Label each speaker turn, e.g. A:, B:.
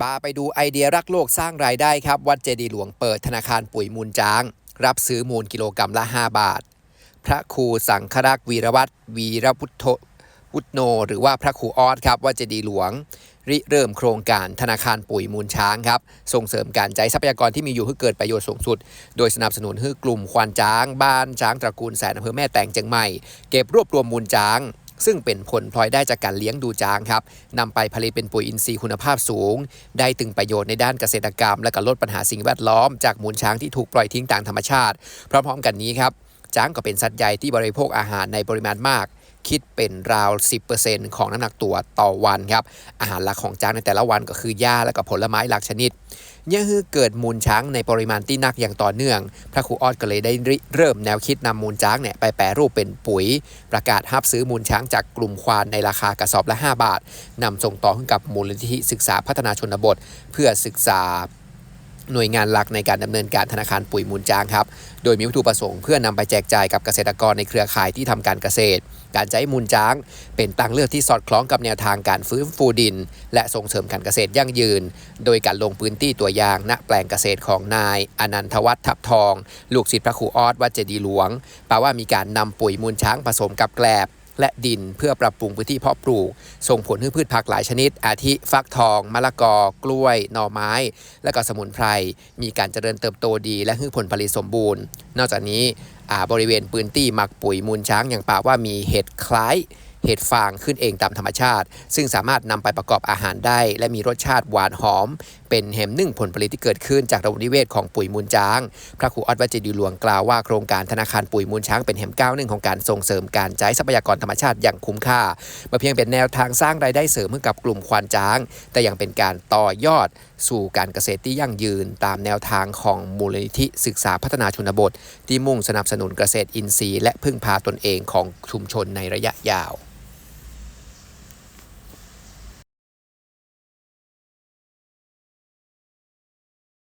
A: ปาไปดูไอเดียรักโลกสร้างรายได้ครับ วัดเจดีหลวงเปิดธนาคารปุ๋ยมูลจ้าง รับซื้อมูลกิโลกรรัมละ 5 บาท พระครูสังฆรักษ์วีรวัตรวีรพุทธพุทโน หรือว่าพระครูออสครับวัดเจดีหลวง ริเริ่มโครงการธนาคารปุ๋ยมูลช้างครับ ส่งเสริมการใช้ทรัพยากรที่มีอยู่ให้เกิดประโยชน์สูงสุด โดยสนับสนุนให้กลุ่มควานจ้าง บ้านช้างตระกูลแสนอำเภอแม่แตงเจียงใหม่ เก็บรวบรวมมูลจ้าง ซึ่งเป็นผลพลอยได้จากการเลี้ยงดูจ้างครับนำไปผลิตเป็นปุ๋ยอินทรีย์คุณภาพสูง ได้ถึงประโยชน์ในด้านเกษตรกรรม และก็ลดปัญหาสิ่งแวดล้อมจากมูลช้างที่ถูกปล่อยทิ้งตามธรรมชาติ พร้อมๆกันนี้ครับช้างก็เป็นสัตว์ใหญ่ที่บริโภคอาหารในปริมาณมาก คิดเป็นราว 10%ของน้ำหนักตัวต่อวันครับ อาหารหลักของช้างในแต่ละวันก็คือหญ้าและก็ผลไม้หลากชนิด เนี่ยคือเกิดมูลช้างในปริมาณที่นักอย่างต่อเนื่อง พระครูออดก็เลยได้เริ่มแนวคิดนำมูลช้างเนี่ยไปแปรรูปเป็นปุ๋ย ประกาศรับซื้อมูลช้างจากกลุ่มควานในราคากระสอบละ 5 บาทนำส่งต่อให้กับมูลนิธิศึกษาพัฒนาชนบท เพื่อศึกษา หน่วยงานหลักในการดำเนินการธนาคารปุ๋ยมูลจางครับ โดยมีวัตถุประสงค์เพื่อนำไปแจกจ่ายกับเกษตรกรในเครือข่ายที่ทำการเกษตร การใช้มูลจ้าง เป็นตังเลือกที่สอดคล้องกับแนวทางการฟื้นฟูดิน และส่งเสริมการเกษตรยั่งยืน โดยการลงพื้นที่ตัวอย่างณแปลงเกษตรของนาย อนันทวัฒน์ทับทอง ลูกศิษย์พระครูออสวัดเจดีหลวงแปลว่ามีการนำปุ๋ยมูลช้างผสมกับแกลบ และดินเพื่อปรับปรุงพื้นที่เพาะปลูก ส่งผลให้พืชผักหลายชนิด อาทิฟักทอง มะละกอ กล้วย หน่อไม้ และก็สมุนไพร มีการเจริญเติบโตดี และให้ผลผลิตสมบูรณ์ นอกจากนี้บริเวณปืนที่หมักปุ๋ยมูลช้างอย่างป่าว่ามีเห็ดคล้าย เห็ดฟางขึ้นเองตามธรรมชาติ ซึ่งสามารถนำไปประกอบอาหารได้ และมีรสชาติหวานหอม เป็นแหมนึ่งผลผลิตที่เกิดขึ้นจากระบบนิเวศของปุ๋ยมูลช้าง พระครูออดวัดเจดีหลวงกล่าวว่าโครงการธนาคารปุ๋ยมูลช้างเป็นแหมก้าวหนึ่งของการส่งเสริมการใช้ทรัพยากรธรรมชาติอย่างคุ้มค่ามาเพียงเป็นแนวทางสร้างรายได้เสริมให้กับกลุ่มควานช้าง แต่ยังเป็นการต่อยอดสู่การเกษตรที่ยั่งยืนตามแนวทางของมูลนิธิศึกษาพัฒนาชนบท ที่มุ่งสนับสนุนเกษตรอินทรีย์และพึ่งพาตนเองของชุมชนในระยะยาว